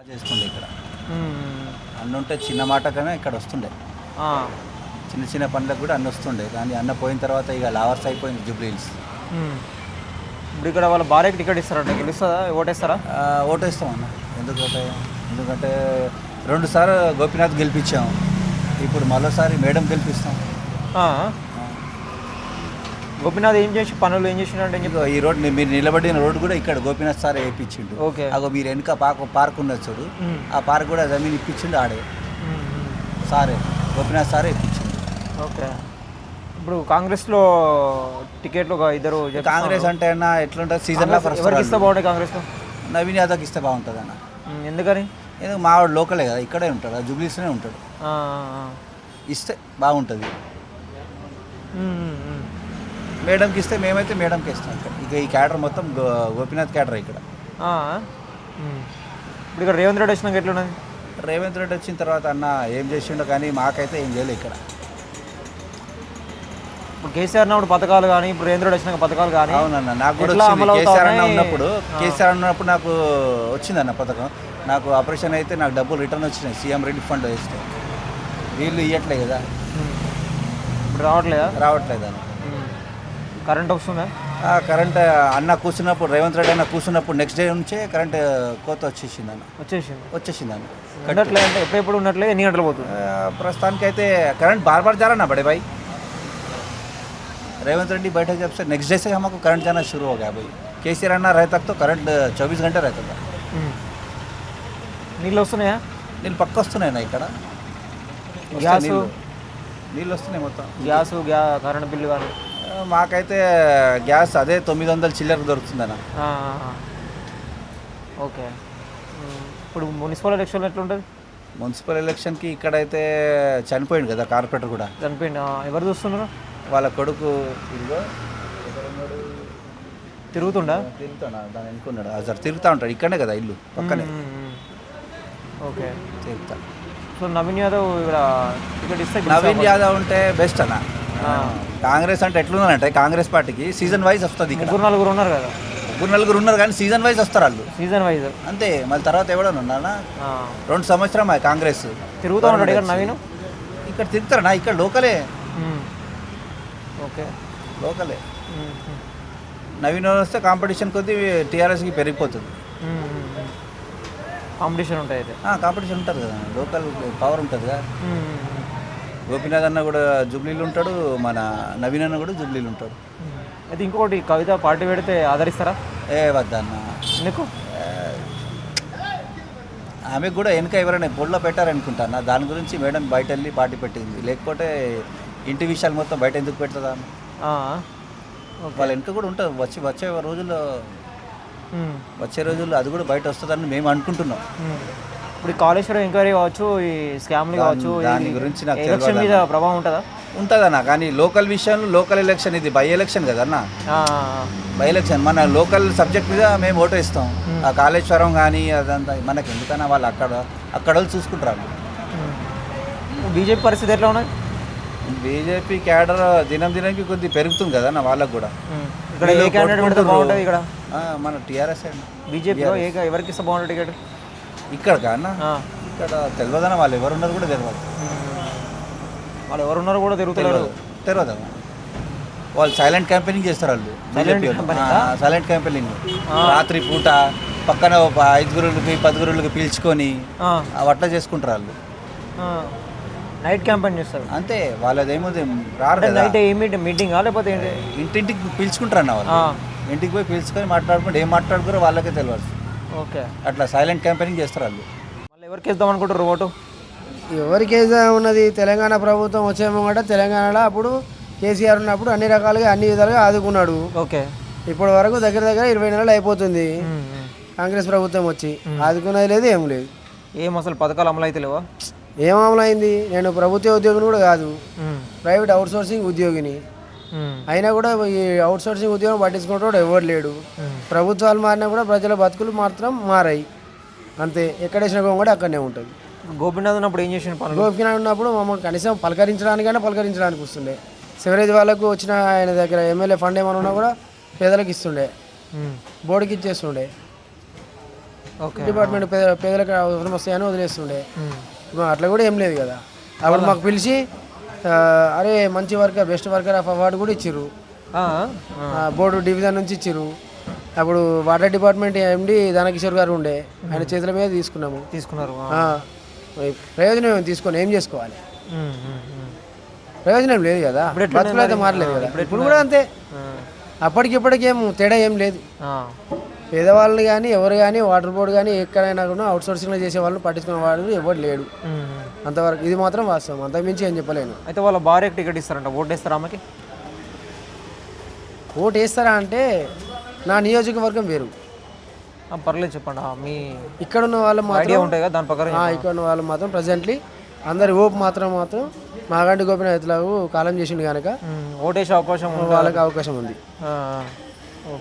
బాగా చేస్తుండే ఇక్కడ. అన్న ఉంటే చిన్న మాట కన్నా ఇక్కడ వస్తుండే. చిన్న చిన్న పనులకు కూడా అన్న వస్తుండే కానీ అన్న పోయిన తర్వాత ఇక లావర్స్ అయిపోయింది జూబ్లీ హిల్స్ మ్మ్. ఇప్పుడు ఇక్కడ వాళ్ళ భార్యకి టికెట్ ఇస్తారంట. గెలుస్తుందా? ఓటేస్తారా? ఓటేస్తాం అన్న. ఎందుకంటే రెండు సార్లు గోపీనాథ్ గెలిపించాం. ఇప్పుడు మరోసారి మేడం గెలిపిస్తాం. గోపీనాథ్ ఏం చేసి పనులు ఏం చెప్పి ఇదిగో ఈ రోడ్ మీరు నిలబడిన రోడ్డు కూడా ఇక్కడ గోపీనాథ్ సార్ వేయించిండు. ఓకే. అగో మీరు వెనుక పార్క్ పార్క్ ఉన్నది చూడు. ఆ పార్క్ కూడా జమీన్ ఇప్పించిండు ఆడే. సారే గోపీనాథ్ సారే ఇప్పించిండు ఓకే. ఇప్పుడు కాంగ్రెస్లో టికెట్లు ఒక ఇద్దరు. కాంగ్రెస్ అంటే అన్న ఎట్లుంటుంది? సీజన్లో ఎవరికి ఇస్తే బాగుంటుంది కాంగ్రెస్లో? నవీన్ యాదవ్కి ఇస్తే బాగుంటుంది అన్న. ఎందుకని? ఎందుకు మావాడు లోకలే కదా ఇక్కడే ఉంటాడు. ఆ జూబ్లీస్లోనే ఉంటాడు. ఇస్తే బాగుంటుంది. మేడంకి ఇస్తే మేమైతే మేడంకి ఇస్తాం ఇక ఈ క్యాటర్ మొత్తం గో- గోపీనాథ్ క్యాటర్ ఇక్కడ. ఇప్పుడు ఇక్కడ రేవంత్ రెడ్డి వచ్చినాక ఎట్లున్నది రేవంత్ రెడ్డి వచ్చిన తర్వాత అన్న ఏం చేసిండో కానీ మాకైతే ఏం చేయలేదు ఇక్కడ ఇప్పుడు కేసీఆర్ ఉన్నప్పుడు పథకాలు కానీ ఇప్పుడు రేవంత్ రెడ్డి వచ్చినాక పథకాలు కానీ అవునన్న నాకు కూడా వచ్చింది కేసీఆర్ అన్న? ఉన్నప్పుడు. కేసీఆర్ ఉన్నప్పుడు నాకు వచ్చిందన్న పథకం నాకు ఆపరేషన్ అయితే నాకు డబ్బులు రిటర్న్ వచ్చినాయి సీఎం రెడ్డి ఫండ్ వేస్తే వీళ్ళు ఇవ్వట్లే కదా. ఇప్పుడు రావట్లేదా రావట్లేదు అన్న మ్మ్. కరెంట్ వస్తుందా ఆ, కరెంట్ అన్న కూర్చున్నప్పుడు రేవంత్ రెడ్డి అన్న కూర్చున్నప్పుడు నెక్స్ట్ డే నుంచే కరెంట్ కోత వచ్చేసింది అన్న వచ్చేసింది వచ్చేసింది అన్న ఉండట్లే అంటే ఎప్పుడెప్పుడు ఉన్నట్లే ఎన్ని గంటలు పోతుంది ఆ, ప్రస్తుతానికి అయితే करंट बार बार जा रहा ना बड़े भाई रेवंत रेड्डी बैठक जब से नेक्स्ट डे से हमको करंट जाना शुरू हो गया भाई के सी रहना रहे तक तो करंट चौबीस घंटे रहता था మ్మ్. నీళ్ళు వస్తున్నాయా నీళ్ళు పక్క వస్తున్నాయి నా ఇక్కడ వస్తాయి గ్యాసు? నీళ్ళు. నీళ్ళు వస్తున్నాయి మొత్తం గ్యాస్ గ్యా కరెంట్ బిల్లు కానీ ఆ, మాకైతే గ్యాస్ అదే తొమ్మిది వందల చిల్లరకు దొరుకుతుందన్న. ఓకే. ఇప్పుడు మున్సిపల్ ఎలక్షన్ ఎట్లుంటుంది? మున్సిపల్ ఎలక్షన్కి ఇక్కడైతే చనిపోయింది కదా కార్పొరేటర్ కూడా. చనిపోయింది ఎవరు చూస్తున్నారు? వాళ్ళ కొడుకు ఇదిగో? తిరుగుతుండా? తిరుగుతాడు. దాని అనుకున్నాడు సార్ తిరుగుతూ ఉంటాడు. ఇక్కడనే కదా ఇల్లు పక్కనే. ఓకే. తిరుగుతా. సో నవీన్ యాదవ్ ఇక్కడ ఇస్తే నవీన్ యాదవ్ ఉంటే బెస్ట్ అన్న. కాంగ్రెస్ అంటే ఎట్లున్నారంటే కాంగ్రెస్ పార్టీకి సీజన్ వైజ్ వస్తుంది ఇక్కడ. ముగ్గురు నలుగురు ఉన్నారు కదా. ముగ్గురు నలుగురు ఉన్నారు కానీ సీజన్ వైజ్ వస్తారు వాళ్ళు. Season wise. అంతే మళ్ళీ తర్వాత ఎవడన్నా ఉన్నానా రెండు సంవత్సరం కాంగ్రెస్? తిరుగుతూ ఉంటాడు ఇక్కడ నవీన్. ఇక్కడ తిరుగుతారనా ఇక్కడ లోకలే. ఓకే. లోకలే. నవీన్ వస్తే కాంపిటీషన్ కొద్దీ టీఆర్ఎస్కి పెరిగిపోతుంది. కాంపిటీషన్ ఉంటాయి కాంపిటీషన్ ఉంటుంది కదా. లోకల్ పవర్ ఉంటుంది కదా. గోపీనాథ్ అన్న కూడా జూబ్లీలు ఉంటాడు మన నవీన్ అన్న కూడా జూబ్లీలు ఉంటాడు. అయితే ఇంకొకటి కవిత పార్టీ పెడితే ఆదరిస్తారా ఏ వద్దన్న ఎందుకు ఆమెకు కూడా వెనక ఎవరైనా బొల్లో పెట్టారనుకుంటాను దాని గురించి మేడం బయట వెళ్ళి పార్టీ పెట్టింది లేకపోతే ఇంటి విషయాలు మొత్తం బయట ఎందుకు పెడుతుందా. వాళ్ళ వెనక కూడా ఉంటుంది వచ్చి వచ్చే రోజుల్లో. వచ్చే రోజుల్లో అది కూడా బయట వస్తుందని మేము అనుకుంటున్నాం. ఇప్పుడు కాళేశ్వరం ఎంక్వైరీ కావచ్చు ఈ స్కామ్లు కావచ్చు దాని గురించి నాకు ఎలక్షన్ మీద ప్రభావం ఉంటుందా? ఉంటుందన్న కానీ లోకల్ విషయంలో లోకల్ ఎలక్షన్ ఇది బై ఎలక్షన్ కదన్న బై ఎలక్షన్ మన లోకల్ సబ్జెక్ట్ మీద మేము ఓటు ఇస్తాం ఆ కాళేశ్వరం కానీ అదంతా మనకి ఎందుకన్నా వాళ్ళు అక్కడ అక్కడ వాళ్ళు చూసుకుంటారు. బీజేపీ పరిస్థితి ఎట్లా ఉన్నది బీజేపీ క్యాడర్ దినం దినంకి కొద్ది పెరుగుతుంది కదా నా వాళ్ళకు కూడా. ఇక్కడ ఏ క్యాండిడేట్ ఇక్కడ? మన టీఆర్ఎస్ అండి బీజేపీలో ఏ ఎవరికి ఇస్తే బాగుంటుంది టికెట్? ఇక్కడ కానా. ఇక్కడ తెలియదన్న వాళ్ళు ఎవరు ఉన్నారు కూడా తెలియదు. వాళ్ళు ఎవరున్నారో కూడా తిరుగుతున్నారు తెలియదు వాళ్ళు సైలెంట్ క్యాంపెయినింగ్ చేస్తారు వాళ్ళు. సైలెంట్ క్యాంపెయినింగ్ రాత్రి పూట పక్కన ఒక ఐదుగురులకి పదుగురులకి పిలుచుకొని అట్లా చేసుకుంటారు వాళ్ళు. నైట్ క్యాంపెయిన్ చేస్తారు. అంతే వాళ్ళది ఏముంది రారు నైట్ ఏ మీటింగ్ లేకపోతే ఇంటింటికి పిలుచుకుంటారు అన్న వాళ్ళు. ఇంటికి పోయి పిలుచుకొని మాట్లాడుకుంటే ఏం మాట్లాడుకోరో వాళ్ళకే తెలియదు ఓకే. అట్లా సైలెంట్ క్యాంపెయినింగ్ చేస్తారు వాళ్ళు. మళ్ళీ ఎవరికి ఇద్దాం అనుకుంటారు ఓటు? ఎవరికి ఉన్నది తెలంగాణ ప్రభుత్వం వచ్చేమో కూడా తెలంగాణలో అప్పుడు కేసీఆర్ ఉన్నప్పుడు అన్ని రకాలుగా అన్ని విధాలుగా ఆదుకున్నాడు. ఓకే. ఇప్పటి వరకు దగ్గర దగ్గర ఇరవై నెలలు అయిపోతుంది. కాంగ్రెస్ ప్రభుత్వం వచ్చి ఆదుకున్నది లేదు ఏం లేదు. ఏం అసలు పథకాలు అమలు అయితే లేవా? ఏం అమలైంది? నేను ప్రభుత్వ ఉద్యోగిని కూడా కాదు. ప్రైవేట్ అవుట్సోర్సింగ్ ఉద్యోగిని. అయినా కూడా ఈ అవుట్సోర్సింగ్ ఉద్యోగం పట్టించుకుంటాడు ఎవరు లేడు. మ్మ్. ప్రభుత్వాలు మారినా కూడా ప్రజల బతుకులు మాత్రం మారాయి. అంతే. ఎక్కడేసిన గోం కూడా అక్కడనే ఉంటుంది. గోపీనాథ్ ఉన్నప్పుడు ఏం చేసిన పనులు? గోపినాథ్ ఉన్నప్పుడు మమ్మల్ని కనీసం పలకరించడానికైనా పలకరించడానికి వస్తుండే. సివరేజ్ వాళ్ళకు వచ్చిన ఆయన దగ్గర ఎమ్మెల్యే ఫండ్ ఏమైనా ఉన్నా కూడా పేదలకు ఇస్తుండే. మ్మ్. బోర్డుకి ఇచ్చేస్తుండే. ఓకే డిపార్ట్మెంట్ పేద పేదలకు అవసరం వస్తాయని వదిలేస్తుండే. అట్లా కూడా ఏం లేదు కదా. అప్పుడు మాకు పిలిచి అరే మంచి worker best worker of award కూడా ఆ, బోర్డు డివిజన్ నుంచి ఇచ్చిర్రు. అప్పుడు వాటర్ డిపార్ట్మెంట్ ఎండి దానకిషోర్ గారు ఉండే. ఆయన చేతుల మీద తీసుకున్నాము. తీసుకున్నారు ప్రయోజనం ఏమి తీసుకొని ఏం చేసుకోవాలి. ప్రయోజనం లేదు కదా. బతుకులు అయితే మారలేదు కదా. ఇప్పుడు కూడా అంతే. అప్పటికిప్పటికి ఏం తేడా ఏం లేదు. ఆ. పేదవాళ్ళని కానీ ఎవరు కానీ వాటర్ బోర్డు కానీ ఎక్కడైనా కూడా అవుట్ సోర్సింగ్లో చేసే వాళ్ళని పట్టించుకునే వాడు ఎవరు లేడు. అంతవరకు ఇది మాత్రం వాస్తవం. అంతకుమించి ఏం చెప్పలేను. అయితే వాళ్ళ భార్యకి టికెట్ ఇస్తారంట ఓటేస్తారా ఆమెకి? ఓటు వేస్తారా అంటే నా నియోజకవర్గం వేరు. ఆ, పర్లేదు చెప్పండి. ఆ, మీ ఇక్కడ ఉన్న వాళ్ళు మాత్రం ఐడియా ఉంటాయి కదా దాని ప్రకారం ఆ, ఇక్కడ ఉన్న వాళ్ళు మాత్రం ప్రజెంట్లీ అందరి ఓపు మాత్రం మాత్రం మాగంటి గోపినాథ్ రైతులకు కాలం చేసిండు కనుక ఉమ్, ఓటేసే అవకాశం ఉంది? వాళ్ళకి అవకాశం ఉంది. ఆ,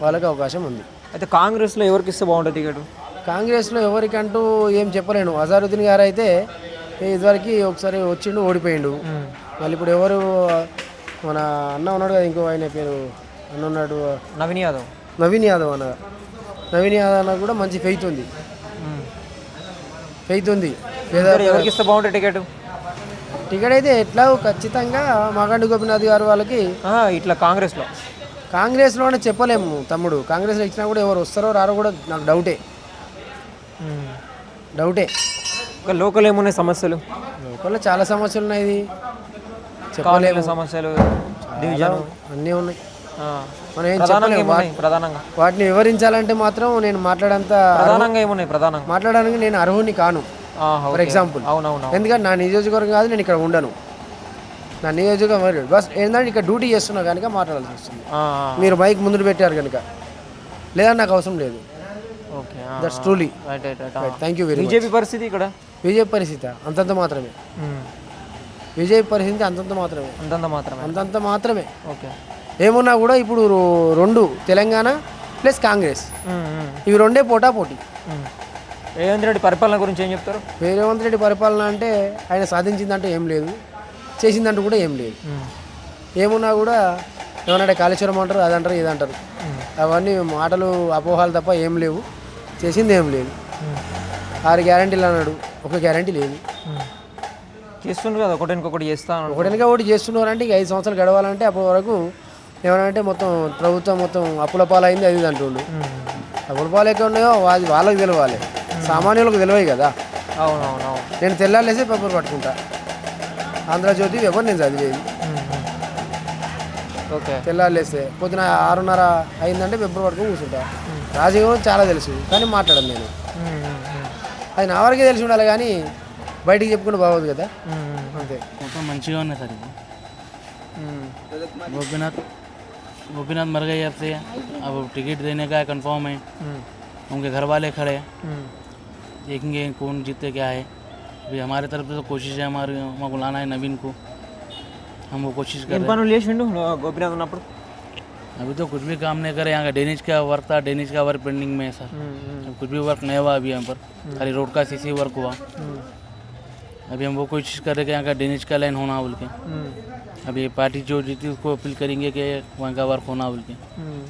వాళ్ళకి అవకాశం ఉంది. అయితే కాంగ్రెస్లో ఎవరికి ఇస్తే బాగుంటుంది టికెట్? కాంగ్రెస్లో ఎవరికంటూ ఏం చెప్పలేను. అజారుద్దీన్ గారు అయితే ఇదివరకు ఒకసారి వచ్చిండు ఓడిపోయిండు. మళ్ళీ ఇప్పుడు ఎవరు మన అన్న ఉన్నాడు కదా ఇంకో ఆయన పేరు అన్న ఉన్నాడు. నవీన్ యాదవ్. నవీన్ యాదవ్ అన్న. నవీన్ యాదవ్ అన్న కూడా మంచి ఫెయిత్ ఉంది. ఫెయిత్ ఉంది. ఎవరికి ఇస్తే బాగుంటుంది టికెట్? టికెట్ అయితే ఎట్లా ఖచ్చితంగా మాగంటి గోపినాథ్ గారు వాళ్ళకి ఇట్లా కాంగ్రెస్లో. కాంగ్రెస్లోనే చెప్పలేము తమ్ముడు. కాంగ్రెస్లో ఇచ్చినా కూడా ఎవరు వస్తారో రారో కూడా నాకు డౌటే. డౌటే ఇంకా లోకల్ ఏమున్నాయి సమస్యలు? లోకల్లో చాలా సమస్యలు ఉన్నాయి ఇది. కాలనీల సమస్యలు డివిజన్. అన్నీ ఉన్నాయి. ఆ. మనం ఏం ప్రధానంగా చెప్పలేము. ఏమున్నాయి? ప్రధానంగా. వాటిని వివరించాలంటే మాత్రం నేను మాట్లాడంత ప్రధానంగా ఏమున్నాయి? ప్రధానంగా. మాట్లాడడానికి నేను అర్హుని కాను. ఆహా, ఫర్ ఓకే. ఎగ్జాంపుల్ అవునవును ఎందుకంటే నా నియోజకవర్గం కాదు నేను ఇక్కడ ఉండను. నా నియోజకవర్గం బస్ ఏంటంటే ఇక్కడ డ్యూటీ చేస్తున్నా కనుక మాట్లాడాల్సి వస్తుంది. ఆ, మీరు మైక్ ముందు పెట్టారు కనుక. లేదా నాకు అవసరం లేదు. That's truly right right right thank you very BJP పరిస్థితి ఇక్కడ? బీజేపీ పరిస్థితి అంతంత మాత్రమే. బీజేపీ పరిస్థితి అంతంత మాత్రమే. అంతంత మాత్రమే. అంతంత మాత్రమే. ఓకే ఏమున్నా కూడా ఇప్పుడు రెండు Telangana plus Congress. Um, um, ఇవి రెండే పోటా పోటీ. రేవంత్ రెడ్డి పరిపాలన గురించి ఏం చెప్తారు? రేవంత్ రెడ్డి పరిపాలన అంటే ఆయన సాధించిందంటూ ఏం లేదు. చేసిందంటూ కూడా ఏం లేదు. ఏమున్నా కూడా ఏమన్నా కాళేశ్వరం అంటారు అదంటారు ఇదంటారు. అవన్నీ మాటలు అపోహాలు తప్ప ఏం లేవు. చేసింది ఏం లేదు. ఉమ్, ఆరు గ్యారంటీలు అన్నాడు ఒక గ్యారంటీ లేదు. ఉమ్. చేస్తుండ్రు కదా ఒకటి ఇంకొకటి చేస్తా అన్నాడు. ఒకటినగా ఒకటి చేస్తున్నారు అంటే ఐదు సంవత్సరాలు గడవాలంటే అప్పటి వరకు ఏమనంటే మొత్తం ప్రభుత్వం మొత్తం అప్పుల పాలైంది అది ఇది అంటుండు. ఉమ్. అప్పుల పాలు ఎక్కడ ఉన్నాయో అది వాళ్ళకి తెలవాలి. సామాన్యులకు తెలియదు కదా. అవునవునవును. నేను తెల్లాలేసి పేపర్ పట్టుకుంటా. ఆంధ్రజ్యోతి ఎవరు నేను చదివేది. ఓకే తెల్లాలేస్తే పొద్దున ఆరున్నర అయిందంటే పేపర్ పట్టుకొని కూర్చుంటా. రాజకీయం చాలా తెలుసు కానీ మాట్లాడను నేను ఉమ్, ఉమ్, ఉమ్. అది నా వరకే తెలిసి ఉండాలి కానీ బయటికి చెప్పుకుంటే బాగోదు కదా ఉమ్, ఉమ్. అంతే మొత్తం మంచిగా ఉన్నాయి సార్ ఇది ఉమ్. गोपीनाथ गोपीनाथ मर गए अब से अब टिकट देने का कंफर्म है उम, उनके घर वाले खड़े हैं उम, देखेंगे कौन जीते क्या है अभी हमारे तरफ से तो कोशिश है हमारे वहाँ को लाना है नवीन को हम वो कोशिश कर ఏం रहे పనులు చేసిండు గోపీనాథ్ ఉన్నప్పుడు हैं अभी तो कुछ भी काम नहीं करे यहाँ का डेनिज का वर्क था डेनिज का वर्क पेंडिंग में है सर उम, उम, अब कुछ भी वर्क नहीं हुआ अभी यहाँ पर खाली रोड का सीसी वर्क हुआ उम, अभी हम वो कोशिश कर रहे हैं कि यहाँ का डेनिज का लाइन होना बोल के उम, अभी ये पार्टी जो जीती उसको अपील करेंगे कि वहाँ का वर्क होना बोल के उम.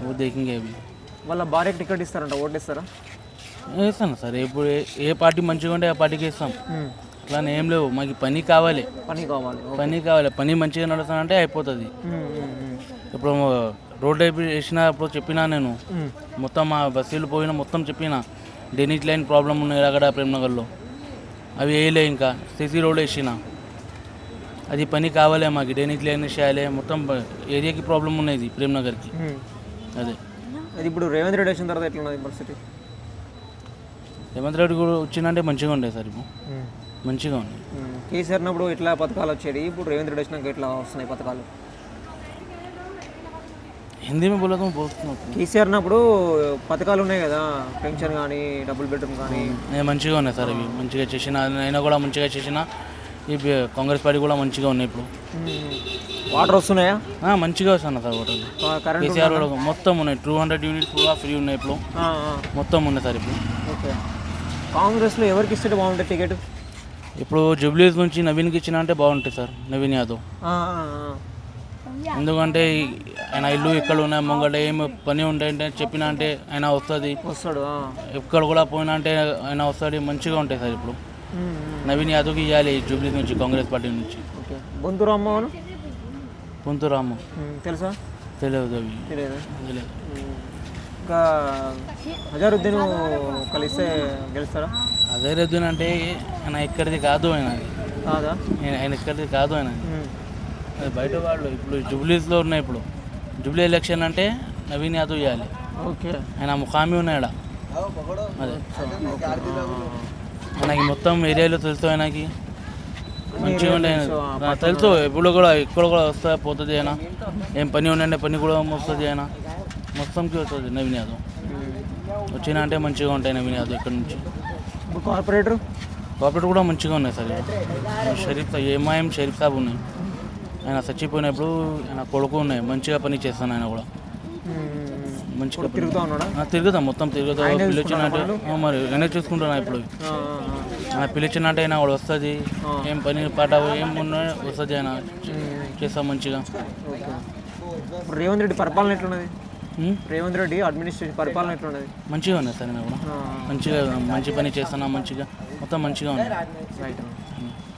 वो देखेंगे अभी వాళ్ళ భార్యకి టికెట్ ఇస్తారంట ఓటేస్తారా వేస్తాను సార్ ఇప్పుడు ఏ- ఏ పార్టీ మంచిగా ఉంటే ఆ పార్టీకి ఇస్తాం అట్లానే ఏం లేవు. మాకు పని కావాలి. పని కావాలి పని కావాలి. పని మంచిగా నడుస్తానంటే అయిపోతుంది. ఇప్పుడు రోడ్ వేసినప్పుడు చెప్పినా నేను. మొత్తం మా బస్సులు పోయినా మొత్తం చెప్పిన. డెనిట్ లైన్ ప్రాబ్లం ఉన్నాయి అక్కడ ప్రేమ్నగర్లో. అవి వేయలే ఇంకా. సిసి రోడ్ వేసిన. అది పని కావాలి మాకు. డెనిట్ లైన్ చేయాలి మొత్తం ఏరియాకి ప్రాబ్లం ఉన్నది ప్రేమ్నగర్కి. అదే. అది ఇప్పుడు రేవంత్ రెడ్డి వచ్చిన తర్వాత ఎట్లా ఉన్నది పరిస్థితి? రేవంత్ రెడ్డి కూడా వచ్చిందంటే మంచిగా ఉండే సార్ ఇప్పుడు. మంచిగా ఉన్నాయి. కేసీఆర్ ఉన్నప్పుడు ఇట్లా పథకాలు వచ్చేది ఇప్పుడు రేవంత్ రెడ్డి వచ్చినాక ఇట్లా వస్తున్నాయి పథకాలు. హిందీ మీ బోలా తుమ్ కేసీఆర్ ఉన్నప్పుడు పథకాలు ఉన్నాయి కదా. పెన్షన్ కానీ డబుల్ బెడ్రూమ్ కానీ. నేను మంచిగా ఉన్నాయి సార్ ఇవి. మంచిగా చేసిన అయినా కూడా మంచిగా చేసిన ఈ కాంగ్రెస్ పార్టీ కూడా మంచిగా ఉన్నాయి ఇప్పుడు. వాటర్ వస్తున్నాయా? మంచిగా వస్తున్నాయి సార్ వాటర్. కేసీఆర్ మొత్తం ఉన్నాయి. టూ హండ్రెడ్ యూనిట్స్ కూడా ఫ్రీ ఉన్నాయి ఇప్పుడు. మొత్తం ఉన్నాయి సార్ ఇప్పుడు. ఓకే. కాంగ్రెస్లో ఎవరికి ఇస్తే బాగుంటుంది టికెట్? ఇప్పుడు జూబ్లీస్ నుంచి నవీన్కి ఇచ్చిన అంటే బాగుంటుంది సార్ నవీన్ యాదవ్. ఎందుకంటే ఆయన ఇల్లు ఇక్కడ ఉన్నాయి ముంగట ఏం పని ఉంటే అంటే చెప్పినా అంటే ఆయన వస్తుంది. వస్తాడు. ఎక్కడ కూడా పోయినా అంటే ఆయన వస్తాడు మంచిగా ఉంటాయి సార్ ఇప్పుడు. నవీన్ యాదవ్కి ఇవ్వాలి జూబ్లీ నుంచి కాంగ్రెస్ పార్టీ నుంచి. ఓకే. బొంతు రామ్మోహన్? రాము తెలుసా? తెలియదు అవి. తెలియదు. ఇంకా హజారుద్దీన్ కలిస్తే గెలుస్తారా అదే రెద్దున అంటే ఆయన ఇక్కడిది కాదు ఆయన కాదా? ఆయన ఇక్కడిది కాదు ఆయన. అది. బయట వాళ్ళు ఇప్పుడు జూబ్లీస్లో ఉన్నాయి ఇప్పుడు. జూబ్లీ ఎలక్షన్ అంటే నవీన్ యాదవ్ ఇవ్వాలి. ఓకే. ఆయన ముఖామి ఉన్నాడు? అదే. ఆయనకి మొత్తం ఏరియాలో తెలుసు ఆయనకి? మంచిగా ఉండే ఆయన. తెలుసు ఎప్పుడు కూడా ఇక్కడ కూడా వస్తా పోతుంది ఆయన. ఏం పని ఉండంటే పని కూడా వస్తుంది ఆయన. మొత్తంకి వస్తుంది నవీన్ యాదవ్. వచ్చిన అంటే మంచిగా ఉంటాయి నవీన్ యాదవ్ ఇక్కడ నుంచి. ఇప్పుడు కార్పొరేటర్? కాపరేట్ కూడా మంచిగా ఉన్నాయి సార్. షరీఫ్ ఏమాయం షరీఫ్ సాబ్ ఉన్నాయి. ఆయన చచ్చిపోయినప్పుడు ఆయన కొడుకు ఉన్నాయి. మంచిగా పని చేస్తాను ఆయన కూడా. మంచిగా తిరుగుతూ ఉన్నాడా? ఆ, తిరుగుతాం. మొత్తం తిరుగుతాం పిలిచినట్టే. మరి నేనే చూసుకుంటున్నా ఇప్పుడు? ఆయన పిలిచినట్టే ఆయన కూడా వస్తుంది. ఏం పని పాట ఏం ఉన్నా వస్తుంది ఆయన. చేస్తాం మంచిగా. రేవంత్ రెడ్డి పరిపాలన ఎట్లున్నది? రేవంత్ రెడ్డి అడ్మినిస్ట్రేషన్ పరిపాలన ఎట్లున్నది? మంచిగా ఉన్నాయి సార్ నేను కూడా. ఆ, మంచిగా మంచి పని చేస్తున్నా మంచిగా మొత్తం మంచిగా ఉన్నాయి రైట్